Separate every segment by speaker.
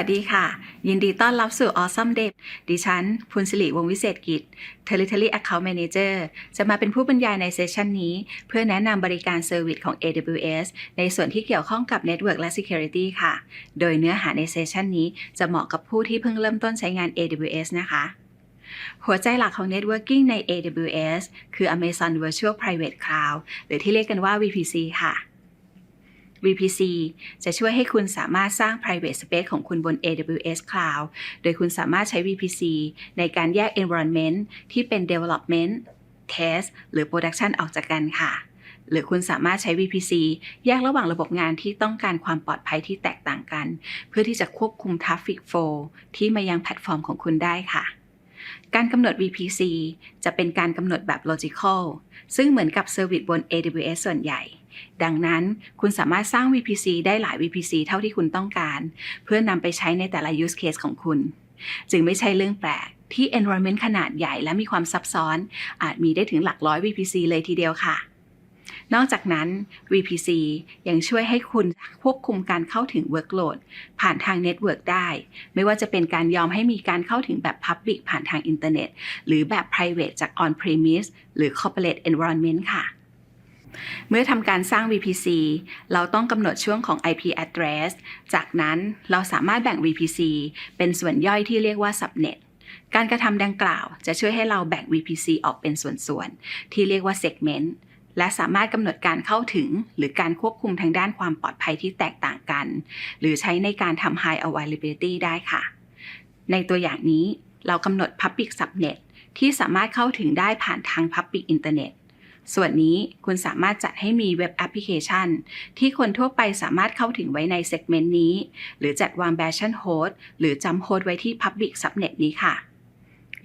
Speaker 1: สวัสดีค่ะ ยินดีต้อนรับสู่ Awesome Day ดิฉันพุนศิริวงวิเศษกิจ Territory Account Manager จะมาเป็นผู้บรรยายในเซสชันนี้ เพื่อแนะนำบริการเซอร์วิสของ AWS ในส่วนที่เกี่ยวข้องกับ Network และ Security ค่ะ โดยเนื้อหาในเซสชันนี้จะเหมาะกับผู้ที่เพิ่งเริ่มต้นใช้งาน AWS นะคะหัวใจหลักของ Networking ใน AWS คือ Amazon Virtual Private Cloud หรือที่เรียกกันว่า VPC ค่ะ VPC จะช่วยให้คุณสามารถสร้าง private space ของคุณบน AWS Cloud โดยคุณสามารถใช้ VPC ในการแยก environment ที่เป็น development test หรือ production ออกจากกันค่ะ หรือคุณสามารถใช้ VPC แยกระหว่างระบบงานที่ต้องการความปลอดภัยที่แตกต่างกัน เพื่อที่จะควบคุม traffic flow ที่มายังแพลตฟอร์มของคุณได้ค่ะการกำหนด VPC จะเป็นการกำหนดแบบ logical ซึ่งเหมือนกับเซอร์วิสบน AWS ส่วนใหญ่ ดังนั้นคุณสามารถสร้าง VPC ได้หลาย VPC เท่าที่คุณต้องการ เพื่อนำไปใช้ในแต่ละ use case ของคุณ จึงไม่ใช่เรื่องแปลกที่ environment ขนาดใหญ่และมีความซับซ้อน อาจมีได้ถึงหลักร้อย VPC เลยทีเดียวค่ะนอกจากนั้น VPC ยังช่วยให้คุณควบคุมการเข้าถึง workload ผ่านทาง network ได้ ไม่ว่าจะเป็นการยอมให้มีการเข้าถึงแบบ public ผ่านทางอินเทอร์เน็ต หรือแบบ private จาก on-premise หรือ corporate environment ค่ะ เมื่อทำการสร้าง VPC เราต้องกำหนดช่วงของ IP address จากนั้นเราสามารถแบ่ง VPC เป็นส่วนย่อยที่เรียกว่า subnet การกระทำดังกล่าวจะช่วยให้เราแบ่ง VPC ออกเป็นส่วนๆ ที่เรียกว่า segment และสามารถกำหนดการเข้าถึง หรือการควบคุมทางด้านความปลอดภัยที่แตกต่างกัน หรือใช้ในการทำ high availability ได้ค่ะ ในตัวอย่างนี้เรากำหนด public subnet ที่สามารถเข้าถึงได้ผ่านทาง public internet ส่วนนี้คุณสามารถจัดให้มีเว็บแอปพลิเคชัน ที่คนทั่วไปสามารถเข้าถึงไว้ในเซกเมนต์นี้ หรือจัดวาง version host หรือจำโฮสต์ไว้ที่ public subnet นี้ค่ะ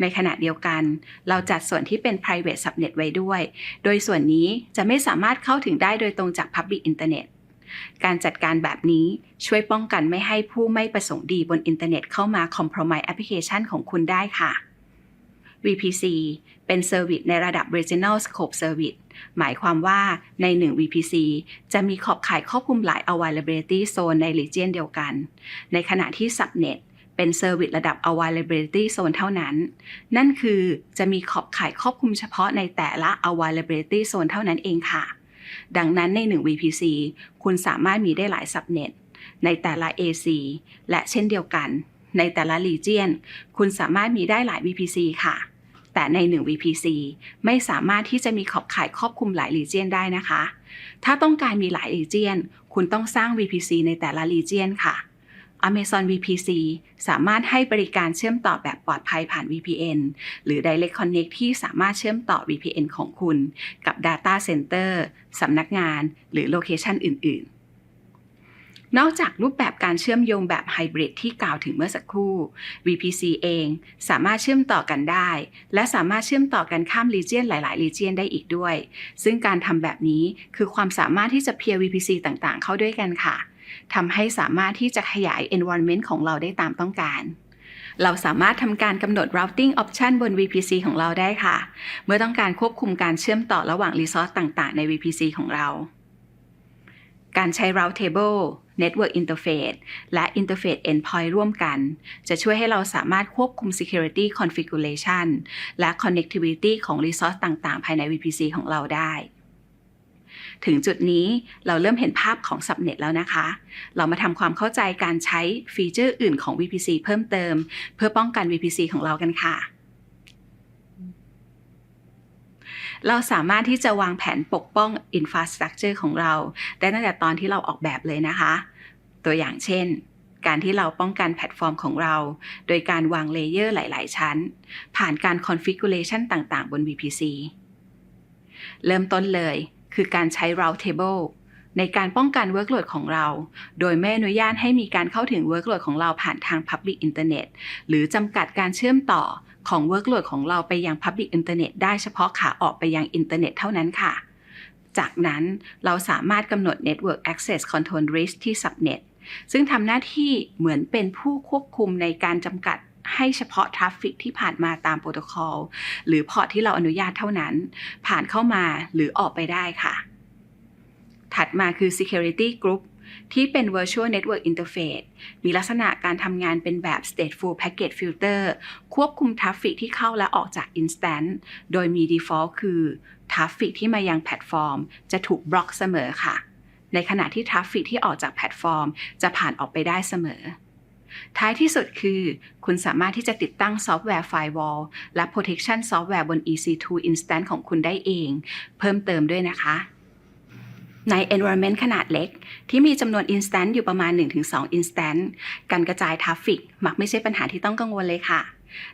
Speaker 1: ในขณะเดียวกัน เราจัดส่วนที่เป็น private subnet ไว้ด้วย โดยส่วนนี้จะไม่สามารถเข้าถึงได้โดยตรงจาก public internet การจัดการแบบนี้ช่วยป้องกันไม่ให้ผู้ไม่ประสงค์ดีบนอินเทอร์เน็ตเข้ามา compromise แอปพลิเคชันของคุณได้ค่ะ VPC เป็นเซอร์วิสในระดับ Regional Scope Service หมายความว่าใน 1 VPC จะมีขอบข่ายครอบคลุมหลาย Availability Zone ใน region เดียวกัน ในขณะที่ Subnet เป็นเซอร์วิสระดับ Availability Zone เท่านั้น นั่นคือจะมีขอบข่ายครอบคลุมเฉพาะในแต่ละ Availability Zone เท่านั้นเองค่ะ ดังนั้นใน 1 VPC คุณสามารถมีได้หลาย Subnet ในแต่ละ AC และเช่นเดียวกัน ในแต่ละ region คุณสามารถมีได้หลาย VPC ค่ะ แต่ใน 1 VPC ไม่สามารถที่จะมีขอบข่ายครอบคลุมหลาย region ได้นะคะ ถ้าต้องการมีหลาย region คุณต้องสร้าง VPC ในแต่ละ region ค่ะ Amazon VPC สามารถให้บริการเชื่อมต่อแบบปลอดภัยผ่าน VPN หรือ Direct Connect ที่สามารถเชื่อมต่อ VPN ของคุณ กับ Data Center สำนักงาน หรือโลเคชันอื่น ๆ นอกจากรูปแบบการเชื่อมโยงแบบไฮบริดที่กล่าวถึงเมื่อสักครู่ VPC เองสามารถเชื่อมต่อกันได้ และสามารถเชื่อมต่อกันข้าม region หลายๆ region ได้อีกด้วย ซึ่งการทำแบบนี้คือความสามารถที่จะเพียร์ VPC ต่าง ๆ เข้าด้วยกันค่ะทำให้สามารถที่จะขยาย environment ของเราได้ตามต้องการเราสามารถทำการกำหนด routing option บน VPC ของเราได้ค่ะ เมื่อต้องการควบคุมการเชื่อมต่อระหว่าง resource ต่าง ๆ ใน VPC ของเรา การใช้ route table network interface และ interface endpoint ร่วมกัน จะช่วยให้เราสามารถควบคุม security configuration และ connectivity ของ resource ต่างๆ ภายใน VPC ของเราได้ ถึงจุดนี้เราเริ่มเห็นภาพของ subnet แล้วนะคะ เรามาทำความเข้าใจการใช้ฟีเจอร์อื่นของ VPC เพิ่มเติม เพื่อป้องกัน VPC ของเรากันค่ะ เราสามารถที่จะวางแผนปกป้อง Infrastructure ของเราได้ตั้งแต่ตอนที่เราออกแบบเลยนะคะ ตัวอย่างเช่น การที่เราป้องกันแพลตฟอร์มของเรา โดยการวางเลเยอร์หลาย ๆ ชั้น ผ่านการ Configuration ต่างๆ บน VPC เริ่มต้นเลยคือการใช้ Route Table ในการป้องกัน Workload ของเรา โดยไม่อนุญาตให้มีการเข้าถึง Workload ของเราผ่านทาง Public Internet หรือจำกัดการเชื่อมต่อ ของ Workload ของเราไปยัง Public Internet ได้เฉพาะขาออกไปยังอินเทอร์เน็ตเท่านั้นค่ะ จากนั้นเราสามารถกำหนด Network Access Control List ที่ Subnet ซึ่งทำหน้าที่เหมือนเป็นผู้ควบคุมในการจำกัดให้เฉพาะทราฟฟิกที่ผ่านมาตามโปรโตคอลหรือพอร์ตที่เราอนุญาตเท่านั้น ผ่านเข้ามาหรือออกไปได้ค่ะ ถัดมาคือ Security Group ที่เป็น Virtual Network Interface มีลักษณะการทำงานเป็นแบบ Stateful Packet Filter ควบคุมทราฟฟิกที่เข้าและออกจาก Instant โดยมี Default คือทราฟฟิกที่มายังแพลตฟอร์ม จะถูกบล็อกเสมอค่ะ ในขณะที่ทราฟฟิกที่ออกจากแพลตฟอร์ม จะผ่านออกไปได้เสมอ ท้ายที่สุดคือ คุณสามารถที่จะติดตั้งซอฟต์แวร์ Firewall และ Protection Software บน EC2 Instance ของคุณได้เอง เพิ่มเติมด้วยนะคะ ใน environment ขนาดเล็ก ที่มีจำนวน instance อยู่ประมาณ 1-2 instance การกระจายทราฟฟิกมักไม่ใช่ปัญหาที่ต้องกังวลเลยค่ะ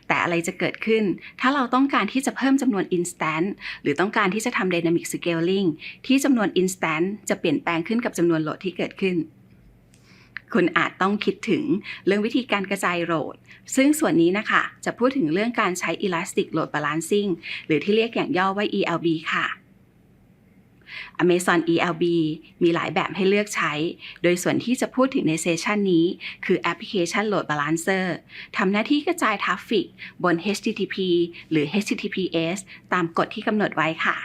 Speaker 1: แต่อะไรจะเกิดขึ้น ถ้าเราต้องการที่จะเพิ่มจำนวน instance หรือต้องการที่จะทำ dynamic scaling ที่จำนวน instance จะเปลี่ยนแปลงขึ้นกับจำนวนโหลดที่เกิดขึ้นคุณอาจต้องคิดถึงเรื่องวิธีการกระจายโหลด ซึ่งส่วนนี้นะคะ จะพูดถึงเรื่องการใช้ Elastic Load Balancing หรือที่เรียกอย่างย่อว่า ELB ค่ะ Amazon ELB มีหลายแบบให้เลือกใช้ โดยส่วนที่จะพูดถึงในเซสชันนี้ คือ Application Load Balancer ทำหน้าที่กระจายทราฟฟิกบน HTTP หรือ HTTPS ตามกฎที่กำหนดไว้ค่ะ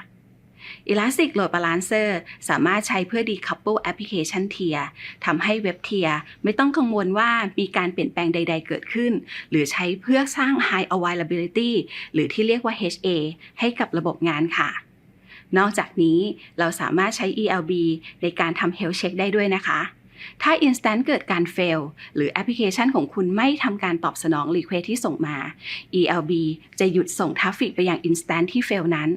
Speaker 1: Elastic Load Balancer สามารถใช้เพื่อ decouple application tier ทำให้เว็บ tier ไม่ต้องกังวลว่ามีการเปลี่ยนแปลงใด ๆ เกิดขึ้น หรือใช้เพื่อสร้าง high availability หรือที่เรียกว่า HA ให้กับระบบงานค่ะ นอกจากนี้เราสามารถใช้ ELB ในการทำ health check ได้ด้วยนะคะ ถ้า Instant เกิดการ fail หรือแอปพลิเคชันของคุณไม่ทำการตอบสนอง request ที่ส่งมา ELB จะหยุดส่งทราฟฟิกไปยัง Instant ที่ fail นั้น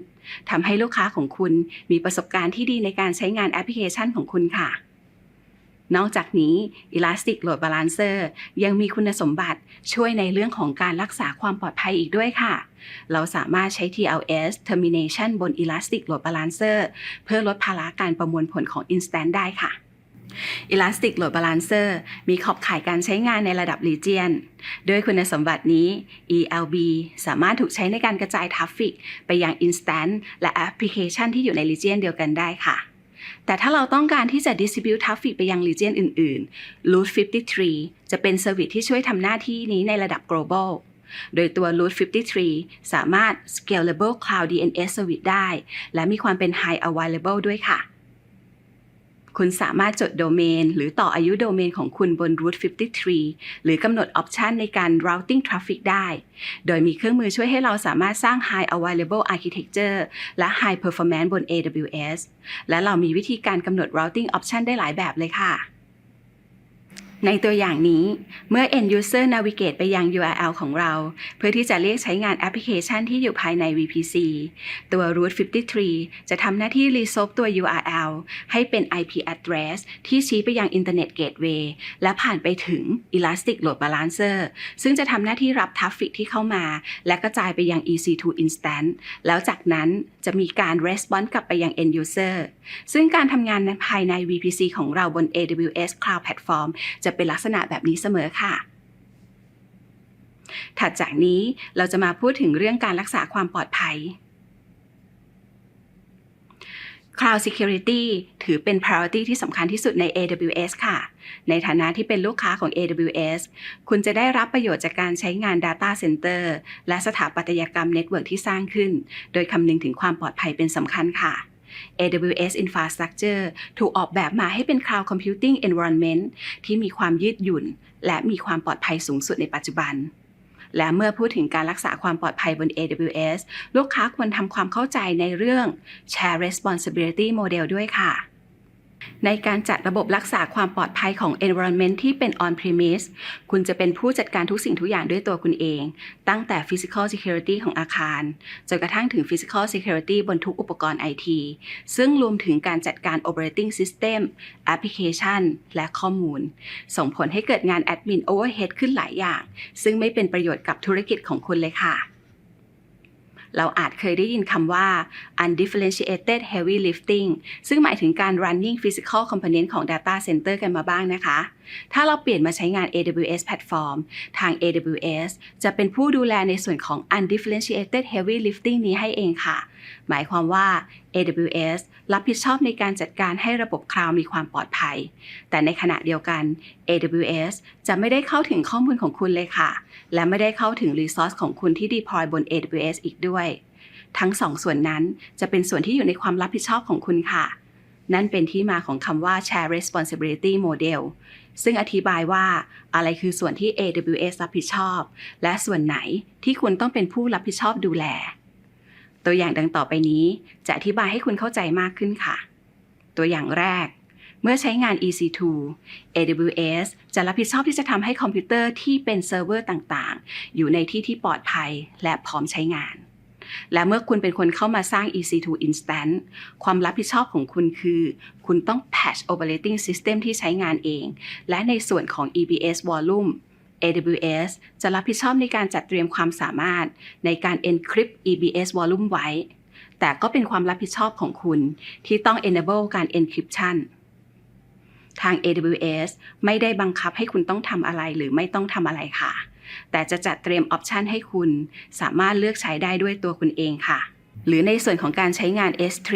Speaker 1: ทำให้ลูกค้าของคุณมีประสบการณ์ที่ดีในการใช้งานแอปพลิเคชันของคุณค่ะ นอกจากนี้ Elastic Load Balancer ยังมีคุณสมบัติช่วยในเรื่องของการรักษาความปลอดภัยอีกด้วยค่ะ เราสามารถใช้ TLS Termination บน Elastic Load Balancer เพื่อลดภาระการประมวลผลของ Instant ได้ค่ะ Elastic Load Balancer มีขอบข่ายการใช้งานในระดับ Region ด้วยคุณสมบัตินี้ ELB สามารถถูกใช้ในการกระจายทราฟฟิกไปยัง Instant และแอปพลิเคชันที่อยู่ใน Region เดียวกันได้ค่ะ แต่ถ้าเราต้องการที่จะ distribute traffic ไปยัง region อื่นๆ Route 53 จะเป็น service ที่ช่วยทำหน้าที่นี้ในระดับ global โดยตัว Route 53 สามารถ scalable cloud DNS service ได้ และมีความเป็น high available ด้วยค่ะ คุณสามารถจดโดเมน หรือต่ออายุโดเมนของคุณบน Route 53 หรือกำหนดออปชันในการ routing traffic ได้ โดยมีเครื่องมือช่วยให้เราสามารถสร้าง high available architecture และ high performance บน AWS และเรามีวิธีการกำหนด routing option ได้หลายแบบเลยค่ะ ในตัวอย่างนี้เมื่อ end user navigate ไปยัง URL ของเรา เพื่อที่จะเรียกใช้งานแอปพลิเคชันที่อยู่ภายใน VPC ตัว Route 53 จะทำหน้าที่ resolve ตัว URL ให้เป็น IP address ที่ชี้ไปยัง Internet Gateway และผ่านไปถึง Elastic Load Balancer ซึ่งจะทำหน้าที่รับทราฟฟิกที่เข้ามา และกระจายไปยัง EC2 Instance แล้วจากนั้นจะมีการ response กลับไปยัง end user ซึ่งการทำงานภายใน VPC ของเราบน AWS Cloud Platform จะะเป็นลักษณะแบบนี้เสมอค่ะ ถัดจากนี้เราจะมาพูดถึงเรื่องการรักษาความปลอดภัย Cloud Security ถือเป็น priority ที่สำคัญที่สุดใน AWS ค่ะ ในฐานะที่เป็นลูกค้าของ AWS คุณจะได้รับประโยชน์จากการใช้งาน Data Center และสถาปัตยกรรมเน็ตเวิร์กที่สร้างขึ้น โดยคำนึงถึงความปลอดภัยเป็นสำคัญค่ะ AWS Infrastructure ถูกออกแบบมาให้เป็น Cloud Computing Environment ที่มีความยืดหยุ่น และมีความปลอดภัยสูงสุดในปัจจุบัน และเมื่อพูดถึงการรักษาความปลอดภัยบน AWS ลูกค้าควรทำความเข้าใจในเรื่อง Share Responsibility Model ด้วยค่ะ ในการจัดระบบรักษาความปลอดภัยของ environment ที่เป็น on-premise คุณจะเป็นผู้จัดการทุกสิ่งทุกอย่างด้วยตัวคุณเอง ตั้งแต่ physical security ของอาคาร จนกระทั่งถึง physical security บนทุกอุปกรณ์ IT ซึ่งรวมถึงการจัดการ operating system application และข้อมูล ส่งผลให้เกิดงาน admin overhead ขึ้นหลายอย่าง ซึ่งไม่เป็นประโยชน์กับธุรกิจของคุณเลยค่ะ เราอาจเคยได้ยินคำว่า undifferentiated heavy lifting ซึ่งหมายถึงการ running physical component ของ data center กันมาบ้างนะคะ ถ้าเราเปลี่ยนมาใช้งาน AWS platform ทาง AWS จะเป็นผู้ดูแลในส่วนของ undifferentiated heavy lifting นี้ให้เองค่ะ หมายความว่า AWS รับผิดชอบในการจัดการให้ระบบคลาวด์มีความปลอดภัย แต่ในขณะเดียวกัน AWS จะไม่ได้เข้าถึงข้อมูลของคุณเลยค่ะ และไม่ได้เข้าถึง resource ของคุณที่ deploy บน AWS อีกด้วย ทั้งสองส่วนนั้นจะเป็นส่วนที่อยู่ในความรับผิดชอบของคุณค่ะ นั่นเป็นที่มาของคำว่า Share Responsibility Model ซึ่งอธิบายว่าอะไรคือส่วนที่ AWS รับผิดชอบ และส่วนไหนที่คุณต้องเป็นผู้รับผิดชอบดูแล ตัวอย่างดังต่อไปนี้จะอธิบายให้คุณเข้าใจมากขึ้นค่ะ ตัวอย่างแรก เมื่อใช้งาน EC2 AWS จะรับผิดชอบที่จะทำให้คอมพิวเตอร์ที่เป็นเซิร์ฟเวอร์ต่างๆ อยู่ในที่ที่ปลอดภัยและพร้อมใช้งาน และเมื่อคุณเป็นคนเข้ามาสร้าง EC2 Instance ความรับผิดชอบของคุณคือ คุณต้อง patch operating system ที่ใช้งานเอง และในส่วนของ EBS Volume AWS จะรับผิดชอบในการจัดเตรียมความสามารถในการ encrypt EBS Volume ไว้ แต่ก็เป็นความรับผิดชอบของคุณที่ต้อง enable การ encryption ทาง AWS ไม่ได้บังคับให้คุณต้องทำอะไรหรือไม่ต้องทำอะไรค่ะ แต่จะจัดเตรียมออปชันให้คุณ สามารถเลือกใช้ได้ด้วยตัวคุณเองค่ะ หรือในส่วนของการใช้งาน S3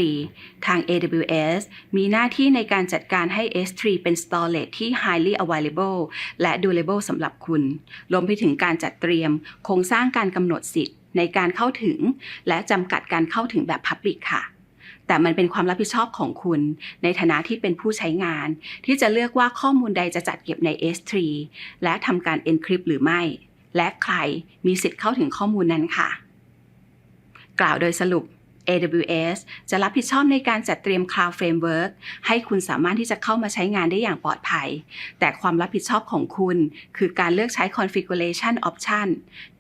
Speaker 1: ทาง AWS มีหน้าที่ในการจัดการให้ S3 เป็น storage ที่ highly available และ durable สำหรับคุณ รวมไปถึงการจัดเตรียม โครงสร้างการกำหนดสิทธิ์ในการเข้าถึง และจำกัดการเข้าถึงแบบ Public ค่ะ แต่มันเป็นความรับผิดชอบของคุณ ในฐานะที่เป็นผู้ใช้งาน ที่จะเลือกว่าข้อมูลใดจะจัดเก็บใน S3 และทำการ encrypt หรือไม่ และใครมีสิทธิ์เข้าถึงข้อมูลนั้นค่ะ กล่าวโดยสรุป AWS จะรับผิดชอบในการจัดเตรียม Cloud Framework ให้คุณสามารถที่จะเข้ามาใช้งานได้อย่างปลอดภัย แต่ความรับผิดชอบของคุณ คือการเลือกใช้ Configuration Option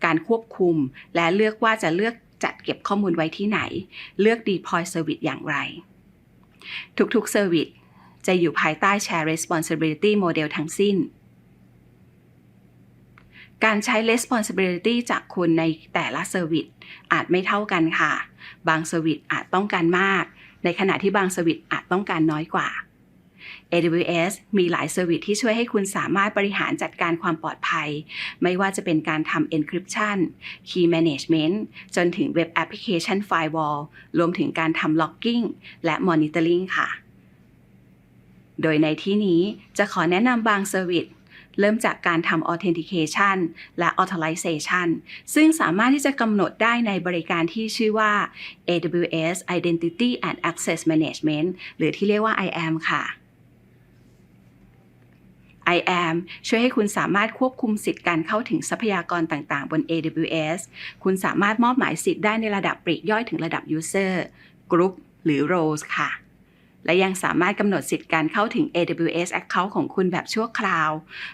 Speaker 1: การควบคุม และเลือกว่าจะเลือก จัดเก็บข้อมูลไว้ที่ไหน เลือก Deploy Service อย่างไร ทุกๆ Service จะอยู่ภายใต้ Share Responsibility Model ทั้งสิ้น การใช้ responsibility จากคุณในแต่ละ Service อาจไม่เท่ากันค่ะ บาง Service อาจต้องการมาก ในขณะที่บาง Service อาจต้องการน้อยกว่า AWS มีหลาย Service ที่ช่วยให้คุณสามารถบริหารจัดการความปลอดภัย ไม่ว่าจะเป็นการทำ encryption key management จนถึง web application firewall รวมถึงการทำ logging และ monitoring ค่ะ โดยในที่นี้จะขอแนะนำบาง Service เริ่มจากการทำ authentication และ authorization ซึ่งสามารถที่จะกำหนดได้ในบริการที่ชื่อว่า AWS Identity and Access Management หรือที่เรียกว่า IAM ค่ะ IAM ช่วยให้คุณสามารถควบคุมสิทธิ์การเข้าถึงทรัพยากรต่างๆ บน AWS คุณสามารถมอบหมายสิทธิ์ได้ในระดับปลีกย่อยถึงระดับ User Group หรือ Roles ค่ะ และยังสามารถกำหนดสิทธิ์การเข้าถึง AWS Account ของคุณแบบชั่วคราว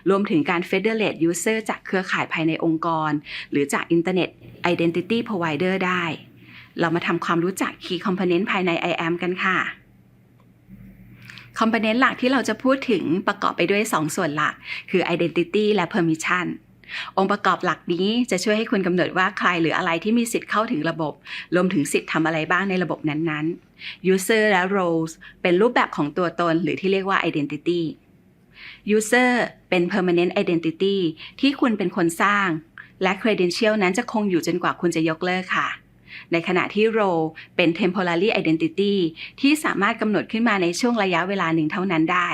Speaker 1: รวมถึงการ Federate User จากเครือข่ายภายในองค์กร หรือจาก Internet Identity Provider ได้ เรามาทำความรู้จัก Key Component ภายใน IAM กันค่ะ คอมโพเนนต์หลักที่เราจะพูดถึงประกอบไปด้วย 2 ส่วนหลัก คือ Identity และ Permission องค์ประกอบหลักนี้จะช่วยให้คุณกำหนดว่าใครหรืออะไรที่มีสิทธิ์เข้าถึงระบบ รวมถึงสิทธิ์ทำอะไรบ้างในระบบนั้นๆ User และ Roles เป็นรูปแบบของตัวตนหรือที่เรียกว่า Identity User เป็น Permanent Identity ที่คุณเป็นคนสร้าง และ Credential นั้นจะคงอยู่จนกว่าคุณจะยกเลิกค่ะ ในขณะที่ role เป็น temporary identity ที่สามารถกำหนดขึ้นมาในช่วงระยะเวลาหนึ่งเท่านั้นได้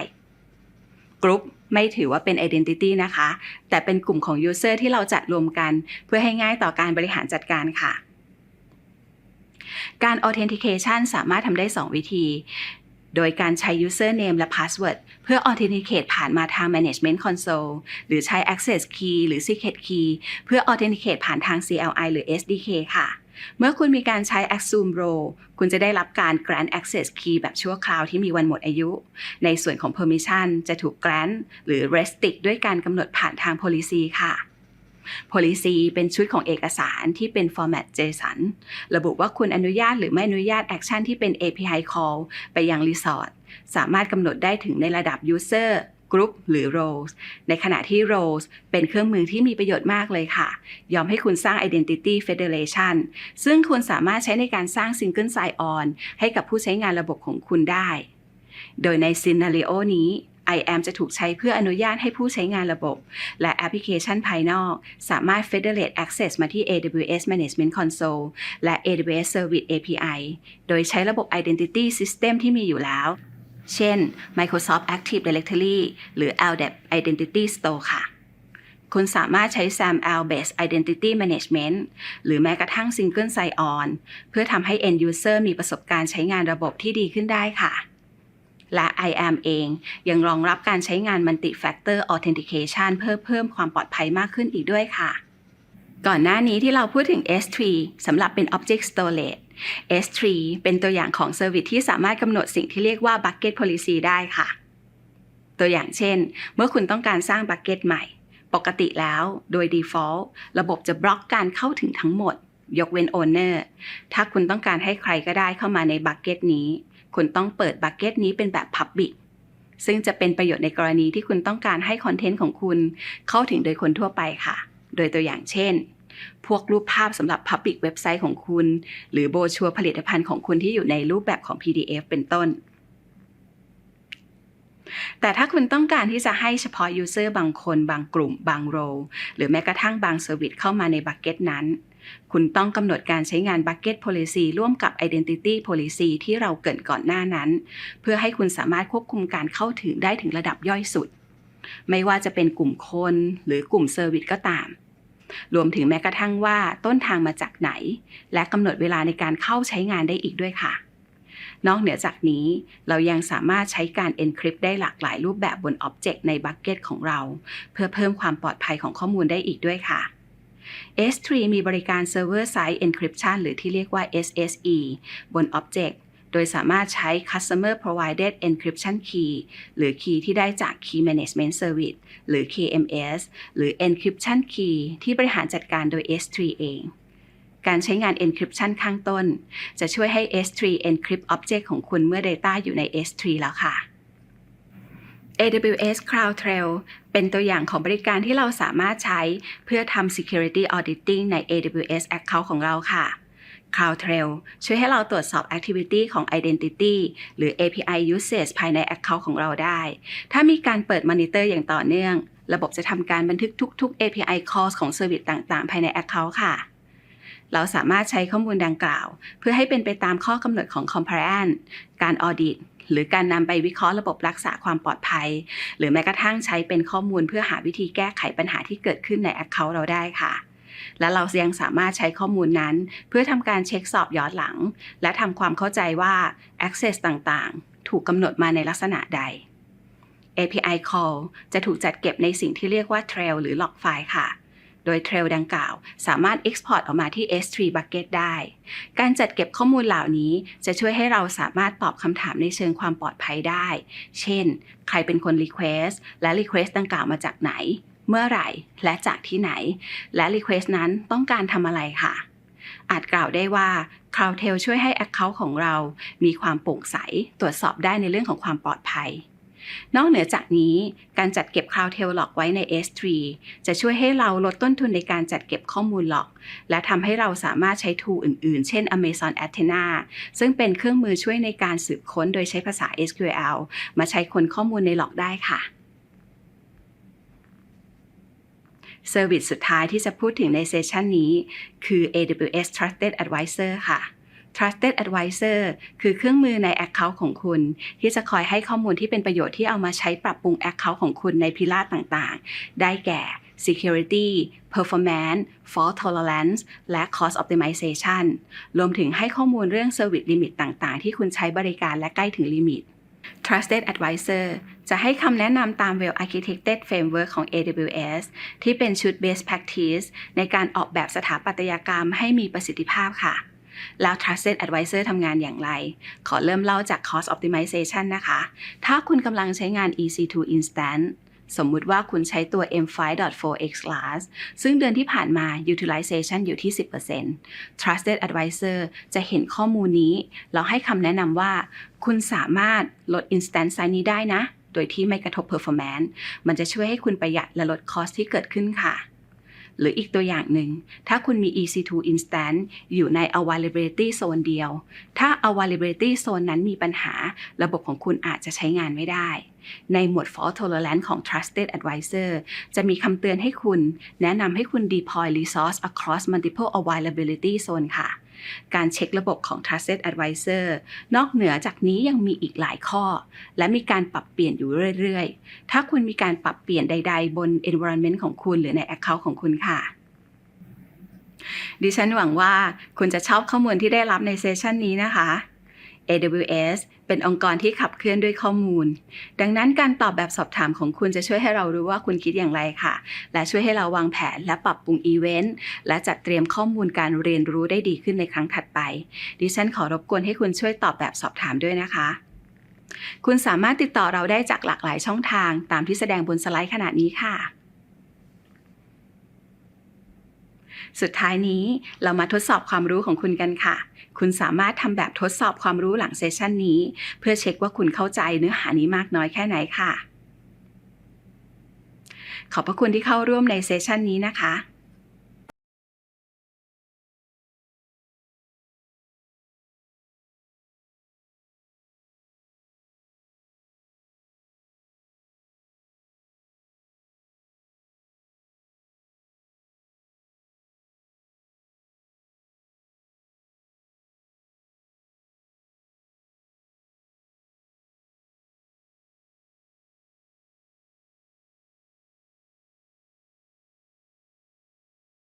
Speaker 1: group ไม่ถือว่าเป็น identity นะคะ แต่เป็นกลุ่มของ user ที่เราจัดรวมกัน เพื่อให้ง่ายต่อการบริหารจัดการค่ะ การ authentication สามารถทำได้ 2 วิธี โดยการใช้ username และ password เพื่อ authenticate ผ่านมาทาง management console หรือใช้ access key หรือ secret key เพื่อ authenticate ผ่านทาง CLI หรือ SDK ค่ะ เมื่อคุณมีการใช้ Assume Role คุณจะได้รับการ Grant Access Key แบบชั่วคราวที่มีวันหมดอายุ ในส่วนของ Permission จะถูก Grant หรือ Restrict ด้วยการกำหนดผ่านทาง Policy ค่ะ Policy เป็นชุดของเอกสารที่เป็น Format JSON ระบุว่าคุณอนุญาตหรือไม่อนุญาต Action ที่เป็น API Call ไปยัง Resort สามารถกำหนดได้ถึงในระดับ User Group หรือ Roles ในขณะที่ Roles เป็นเครื่องมือที่มีประโยชน์มากเลยค่ะ ยอมให้คุณสร้าง Identity Federation ซึ่งคุณสามารถใช้ในการสร้าง Single Sign-On ให้กับผู้ใช้งานระบบของคุณได้ โดยใน Scenario นี้ IAM จะถูกใช้เพื่ออนุญาตให้ผู้ใช้งานระบบ และแอปพลิเคชันภายนอก สามารถ Federate Access มาที่ AWS Management Console และ AWS Service API โดยใช้ระบบ Identity System ที่มีอยู่แล้ว เช่น Microsoft Active Directory หรือ LDAP Identity Store ค่ะ คุณสามารถใช้ SAML Based Identity Management หรือแม้กระทั่ง Single Sign-On เพื่อทำให้ End User มีประสบการณ์ใช้งานระบบที่ดีขึ้นได้ค่ะ และ IAM เองยังรองรับการใช้งาน Multi-Factor Authentication เพื่อเพิ่มความปลอดภัยมากขึ้นอีกด้วยค่ะ ก่อนหน้านี้ที่เราพูดถึง S3 สำหรับเป็น Object Storage S3 เป็นตัวอย่างของเซอร์วิสที่สามารถกำหนดสิ่งที่เรียกว่า Bucket Policy ได้ค่ะ ตัวอย่างเช่น เมื่อคุณต้องการสร้าง Bucket ใหม่ ปกติแล้วโดย default ระบบจะบล็อกการเข้าถึงทั้งหมด ยกเว้น Owner ถ้าคุณต้องการให้ใครก็ได้เข้ามาใน Bucket นี้ คุณต้องเปิด Bucket นี้เป็นแบบ Public ซึ่งจะเป็นประโยชน์ในกรณีที่คุณต้องการให้คอนเทนต์ของคุณเข้าถึงโดยคนทั่วไปค่ะ โดยตัวอย่างเช่น พวกรูปภาพสำหรับ Public เว็บไซต์ของคุณ หรือโบชัวผลิตภัณฑ์ของคุณที่อยู่ในรูปแบบของ PDF เป็นต้น แต่ถ้าคุณต้องการที่จะให้เฉพาะ User บางคนบางกลุ่ม บางโรหรือแม้กระทั่งบาง Service เข้ามาใน Bucket นั้น คุณต้องกำหนดการใช้งาน Bucket Policy ร่วมกับ Identity Policy ที่เราเกรินก่อนหน้านั้น เพื่อให้คุณสามารถควบคุมการเข้าถึงได้ถึงระดับย่อยสุดไม่ว่าจะเป็นกลุ่มคนหรือกลุ่ม Service ก็ตาม รวมถึงแม้กระทั่งว่าต้นทางมาจากไหน และกำหนดเวลาในการเข้าใช้งานได้อีกด้วยค่ะ นอกเหนือจากนี้เรายังสามารถใช้การ encrypt ได้หลากหลายรูปแบบบน Object ใน Bucket ของเรา เพื่อเพิ่มความปลอดภัยของข้อมูลได้อีกด้วยค่ะ S3 มีบริการ Server Side Encryption หรือที่เรียกว่า SSE บน Object ดยสามารถใช้ Customer Provided Encryption Key หรือ Key ที่ได้จาก Key Management Service หรือ KMS หรือ Encryption Key ที่บริหารจัดการโดย S3 เองการใช้งาน Encryption ข้างต้น จะช่วยให้ S3 Encrypt Object ของคุณเมื่อ Data อยู่ใน S3 แล้วค่ะ AWS CloudTrail เป็นตัวอย่างของบริการที่เราสามารถใช้เพื่อทำ Security Auditing ใน AWS Account ของเราค่ะ CloudTrail ช่วยให้เราตรวจสอบ Activity ของ Identity หรือ API Usage ภายใน Account ของเราได้ ถ้ามีการเปิด Monitor อย่างต่อเนื่อง ระบบจะทำการบันทึกทุก ๆ API Calls ของ Service ต่างๆ ภายใน Account ค่ะ เราสามารถใช้ข้อมูลดังกล่าว เพื่อให้เป็นไปตามข้อกำหนดของ Compliance การ Audit หรือการนำไปวิเคราะห์ระบบรักษาความปลอดภัย หรือแม้กระทั่งใช้เป็นข้อมูลเพื่อหาวิธีแก้ไขปัญหาที่เกิดขึ้นใน Account เราได้ค่ะ และเรายังสามารถใช้ข้อมูลนั้น เพื่อทำการเช็คสอบย้อนหลัง และทำความเข้าใจว่า Access ต่างๆ ถูกกำหนดมาในลักษณะใด API call จะถูกจัดเก็บในสิ่งที่เรียกว่า trail หรือ log file ค่ะ โดย trail ดังกล่าว สามารถ export ออกมาที่ S3 bucket ได้ การจัดเก็บข้อมูลเหล่านี้จะช่วยให้เราสามารถตอบคำถามในเชิงความปลอดภัยได้ เช่น ใครเป็นคน request และ request ดังกล่าวมาจากไหน เมื่อไหร่ และจากที่ไหน และ request นั้นต้องการทำอะไรค่ะ อาจกล่าวได้ว่า CloudTail ช่วยให้ Account ของเรา มีความโปร่งใส ตรวจสอบได้ในเรื่องของความปลอดภัย นอกเหนือจากนี้ การจัดเก็บ CloudTail Log ไว้ใน S3 จะช่วยให้เราลดต้นทุนในการจัดเก็บข้อมูล Log และทำให้เราสามารถใช้ tool อื่นๆ เช่น Amazon Athena ซึ่งเป็นเครื่องมือช่วยในการสืบค้นโดยใช้ภาษา SQL มาใช้ค้นข้อมูลใน Log ได้ค่ะ เซอร์วิสสุดท้ายที่จะพูดถึงในเซสชันนี้ คือ AWS Trusted Advisor ค่ะ Trusted Advisor คือเครื่องมือใน Account ของคุณ ที่จะคอยให้ข้อมูลที่เป็นประโยชน์ที่เอามาใช้ปรับปรุง Account ของคุณในพิลาร์ต่างๆ ได้แก่ Security Performance Fault Tolerance และ Cost Optimization รวมถึงให้ข้อมูลเรื่อง Service Limit ต่างๆ ที่คุณใช้บริการและใกล้ถึงลิมิต Trusted Advisor จะให้คำแนะนำตาม Well Architected Framework ของ AWS ที่เป็นชุด Best Practice ในการออกแบบสถาปัตยกรรมให้มีประสิทธิภาพค่ะ แล้ว Trusted Advisor ทำงานอย่างไร ขอเริ่มเล่าจาก Cost Optimization นะคะ ถ้าคุณกำลังใช้งาน EC2 Instance สมมุติว่าคุณใช้ตัว M5.4x class ซึ่งเดือนที่ผ่านมา utilization อยู่ที่ 10% Trusted Advisor จะเห็นข้อมูลนี้แล้วให้คำแนะนำว่า คุณสามารถลด instance size นี้ได้นะ โดยที่ไม่กระทบ performance มันจะช่วยให้คุณประหยัดและลด cost ที่เกิดขึ้นค่ะ หรืออีกตัวอย่างหนึ่ง ถ้าคุณมี EC2 instance อยู่ใน availability zone เดียว ถ้า availability zone นั้นมีปัญหา ระบบของคุณอาจจะใช้งานไม่ได้ ในหมวด fault tolerance ของ trusted advisor จะมีคำเตือนให้คุณ แนะนำให้คุณ deploy resource across multiple availability zone ค่ะ การเช็คระบบของ Trusted Advisor นอกเหนือจากนี้ยังมีอีกหลายข้อ และมีการปรับเปลี่ยนอยู่เรื่อยๆ ถ้าคุณมีการปรับเปลี่ยนใด ๆ บน environment ของคุณหรือใน Account ของคุณค่ะดิฉันหวังว่าคุณจะชอบข้อมูลที่ได้รับในเซสชันนี้นะคะ AWS เป็นองค์กรที่ขับเคลื่อนด้วยข้อมูล ดังนั้นการตอบแบบสอบถามของคุณจะช่วยให้เรารู้ว่าคุณคิดอย่างไรค่ะ และช่วยให้เราวางแผนและปรับปรุงอีเวนต์และจัดเตรียมข้อมูลการเรียนรู้ได้ดีขึ้นในครั้งถัดไป ดิฉันขอรบกวนให้คุณช่วยตอบแบบสอบถามด้วยนะคะ คุณสามารถติดต่อเราได้จากหลากหลายช่องทางตามที่แสดงบนสไลด์ขณะนี้ค่ะสุดท้ายนี้เรามาทดสอบความรู้ของคุณกันค่ะ คุณสามารถทำแบบทดสอบความรู้หลังเซสชันนี้ เพื่อเช็คว่าคุณเข้าใจเนื้อหานี้มากน้อยแค่ไหนค่ะ ขอบพระคุณที่เข้าร่วมในเซสชันนี้นะคะ